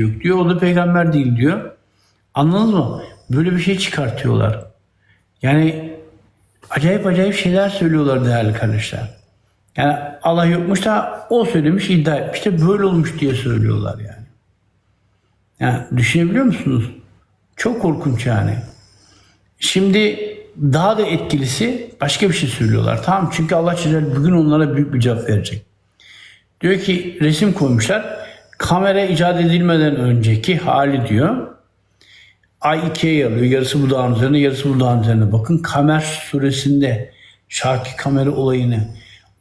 yok diyor. O da peygamber değil diyor. Anladınız mı? Böyle bir şey çıkartıyorlar. Yani acayip acayip şeyler söylüyorlar değerli kardeşler. Yani Allah yokmuş da o söylemiş iddia etmiş de böyle olmuş diye söylüyorlar yani. Yani düşünebiliyor musunuz? Çok korkunç yani. Şimdi daha da etkilisi başka bir şey söylüyorlar. Tamam çünkü Allah Celle bugün onlara büyük bir cevap verecek. Diyor ki resim koymuşlar. Kamera icat edilmeden önceki hali diyor. Ay ikiye yarılıyor. Yarısı bu dağın üzerine, yarısı bu dağın üzerine. Bakın Kamer suresinde şarkı kamera olayını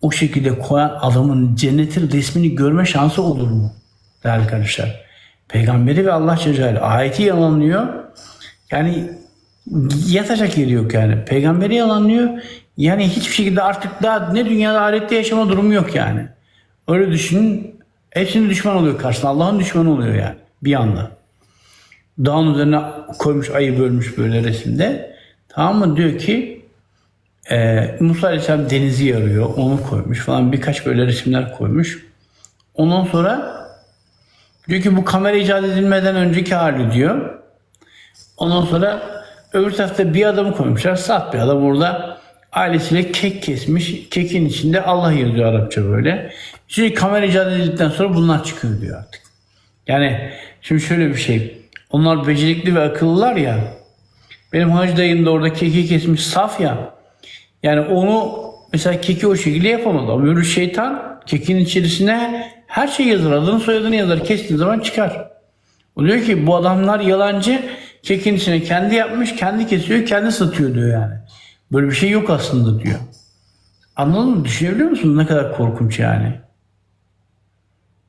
o şekilde koyan adamın cennetin resmini görme şansı olur mu? Değerli kardeşler. Peygamberi ve Allah Celle ayeti yalanlıyor. Yani yatacak yeri yok yani. Peygamberi yalanlıyor. Yani hiçbir şekilde artık daha ne dünyada ahirette yaşama durumu yok yani. Öyle düşünün. Hepsinin düşman oluyor karşısında. Allah'ın düşmanı oluyor yani bir anda. Dağın üzerine koymuş ayı bölmüş böyle resimde. Tamam mı? Diyor ki e, Musa Aleyhisselam denizi yarıyor. Onu koymuş falan. Birkaç böyle resimler koymuş. Ondan sonra diyor ki bu kamera icat edilmeden önceki hali diyor. Ondan sonra öbür tarafta bir adamı koymuşlar. Saf bir adam orada ailesiyle kek kesmiş. Kekin içinde Allah yazıyor Arapça böyle. Şimdi kamera icat edildikten sonra bunlar çıkıyor diyor artık. Yani şimdi şöyle bir şey. Onlar becerikli ve akıllılar ya. Benim hacı dayım da orada keki kesmiş saf ya. Yani onu mesela keki o şekilde yapamadı. Ama şeytan kekin içerisine her şey yazar. Adını soyadını yazar. Kestiği zaman çıkar. O diyor ki bu adamlar yalancı. Kekin içine kendi yapmış, kendi kesiyor, kendi satıyor diyor yani. Böyle bir şey yok aslında diyor. Anladın mı? Düşünebiliyor musun? Ne kadar korkunç yani.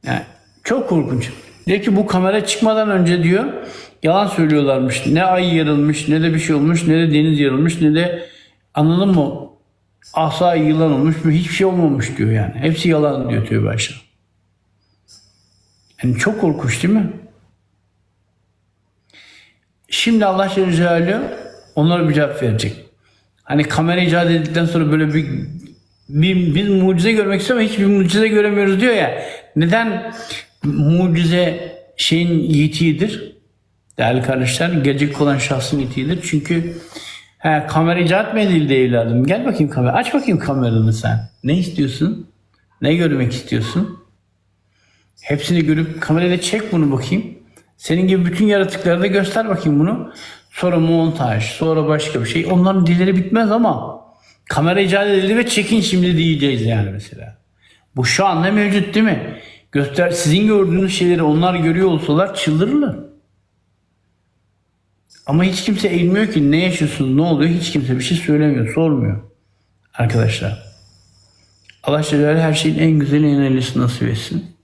Yani çok korkunç. Diyor ki bu kamera çıkmadan önce diyor yalan söylüyorlarmış. Ne ay yarılmış, ne de bir şey olmuş, ne de deniz yarılmış, ne de anladın mı? Asa yılan olmuş, hiçbir şey olmamış diyor yani. Hepsi yalan diyor tövbe aşağı. Yani çok korkunç değil mi? Şimdi Allah Celle Celaluhu onlara bir cevap verecek. Hani kamera icat edildikten sonra böyle bir bir, bir mucize görmek istiyor ama hiçbir mucize göremiyoruz diyor ya. Neden mucize şeyin yetiğidir? Değerli kardeşler, gelecek olan şahsın yetiğidir. Çünkü he, kamera icat mı edildi evladım? Gel bakayım kamera. Aç bakayım kameranı sen. Ne istiyorsun? Ne görmek istiyorsun? Hepsini görüp kamerayla çek bunu bakayım. Senin gibi bütün yaratıkları da göster bakayım bunu. Sonra montaj, sonra başka bir şey. Onların dilleri bitmez ama kamera icat edildi ve çekin şimdi diyeceğiz yani mesela. Bu şu anda mevcut değil mi? Göster, sizin gördüğünüz şeyleri onlar görüyor olsalar çıldırırlar. Ama hiç kimse eğilmiyor ki ne yaşıyorsunuz, ne oluyor hiç kimse bir şey söylemiyor, sormuyor. Arkadaşlar. Allah Celle her şeyin en güzeli en iyisi nasip etsin.